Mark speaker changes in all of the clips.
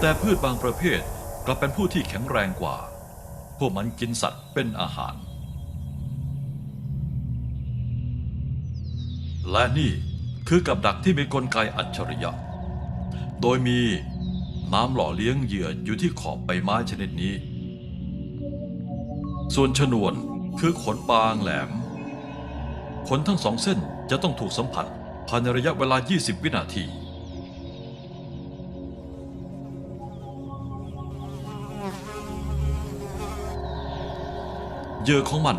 Speaker 1: แต่พืชบางประเภทกลับเป็นผู้ที่แข็งแรงกว่า พวกมันกินสัตว์เป็นอาหาร และนี่คือกับดักที่มีกลไกอัจฉริยะ โดยมีน้ำหล่อเลี้ยงเหยื่ออยู่ที่ขอบใบไม้ชนิดนี้ ส่วนชนวนคือขนบางแหลม ขนทั้งสองเส้นจะต้องถูกสัมผัสภายในระยะเวลา 20 วินาที เหยื่อของมัน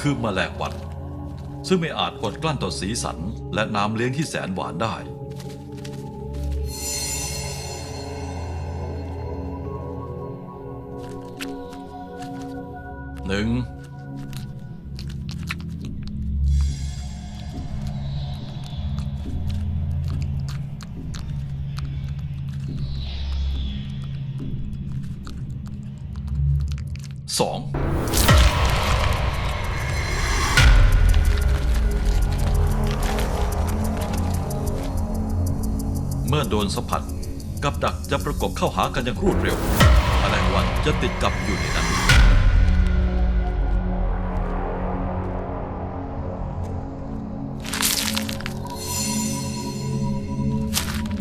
Speaker 1: คือแมลงวัน ซึ่งไม่อาจอดกลั้นต่อสีสัน และน้ำเลี้ยงที่แสนหวานได้ หนึ่งสอง เมื่อโดนสัมผัส กับดักจะประกบเข้าหากันอย่างรวดเร็วแมลงวันจะติดกับอยู่ในนั้น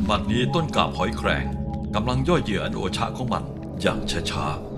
Speaker 1: บัดนี้ต้นกาบหอยแครงกำลังย่อยเหยื่ออันโอชะของมันอย่างช้าๆ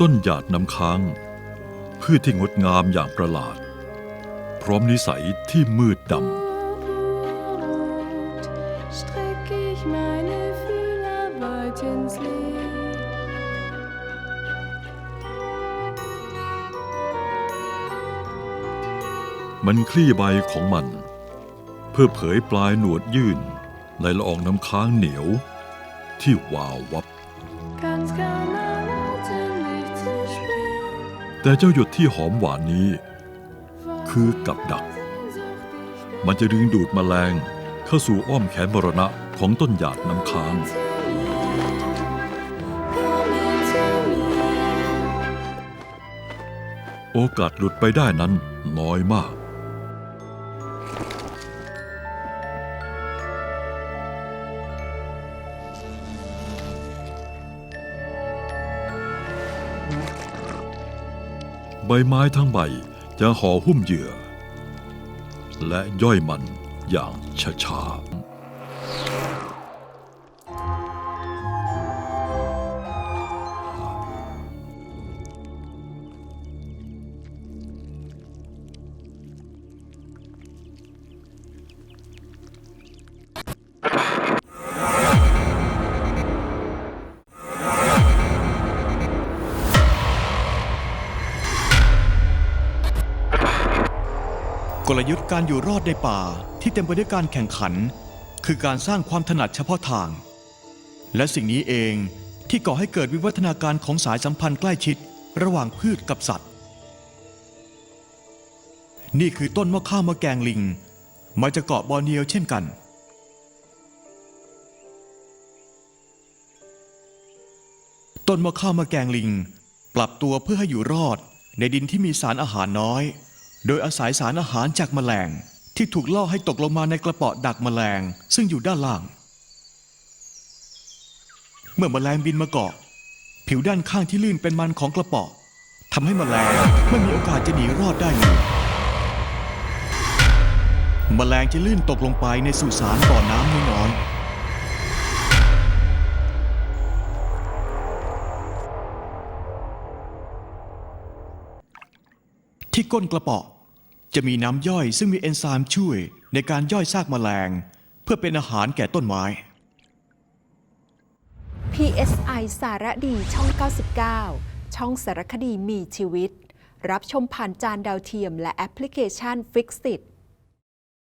Speaker 1: ต้นหยาดน้ำค้างพืชที่งดงามอย่างประหลาด พร้อมนิสัยที่มืดด
Speaker 2: Purpurrot strecke ich meine Fühler weit ins Licht. ำ
Speaker 1: มันคลี่ใบของมัน เพื่อเผยปลายหนวดยื่นในละอองน้ำค้างเหนียวที่วาววับ แต่เจ้าหยดที่หอมหวานนี้ คือกับดัก มันจะดึงดูดแมลงเข้าสู่อ้อมแขนมรณะของต้นหยาดน้ำค้าง โอกาสหลุดไปได้นั้นน้อยมาก ใบไม้ทั้งใบจะห่อหุ้มเหยื่อ และย่อยมันอย่างช้าๆ
Speaker 3: กลยุทธ์การอยู่รอดในป่าที่เต็มไปด้วยการแข่งขัน คือการสร้างความถนัดเฉพาะทาง และสิ่งนี้เองที่ก่อให้เกิดวิวัฒนาการของสายสัมพันธ์ใกล้ชิด ระหว่างพืชกับสัตว์ นี่คือต้นมะข้าวมะแกงลิง มาจากเกาะบอร์เนียวเช่นกัน ต้นมะข้าวมะแกงลิง ปรับตัวเพื่อให้อยู่รอดในดินที่มีสารอาหารน้อย โดยอาศัยสารอาหารจากแมลง ที่ถูกล่อให้ตกลงมาในกระเป๋อดักแมลง ซึ่งอยู่ด้านล่าง เมื่อแมลงบินมาเกาะ ผิวด้านข้างที่ลื่นเป็นมันของกระเป๋อทำให้แมลงไม่มีโอกาสจะหนีรอดได้เลยแมลงจะลื่นตกลงไปในสุสานบ่อน้ำน้อยที่ก้นกระเป๋อ จะมีน้ำย่อยซึ่งมีเอนไซม์ช่วยในการย่อยซากแมลง เพื่อเป็นอาหารแก่ต้นไม้
Speaker 4: PSI สารดีช่อง 99 ช่องสารคดีมีชีวิต รับชมผ่านจานดาวเทียมและแอปพลิเคชัน Fixit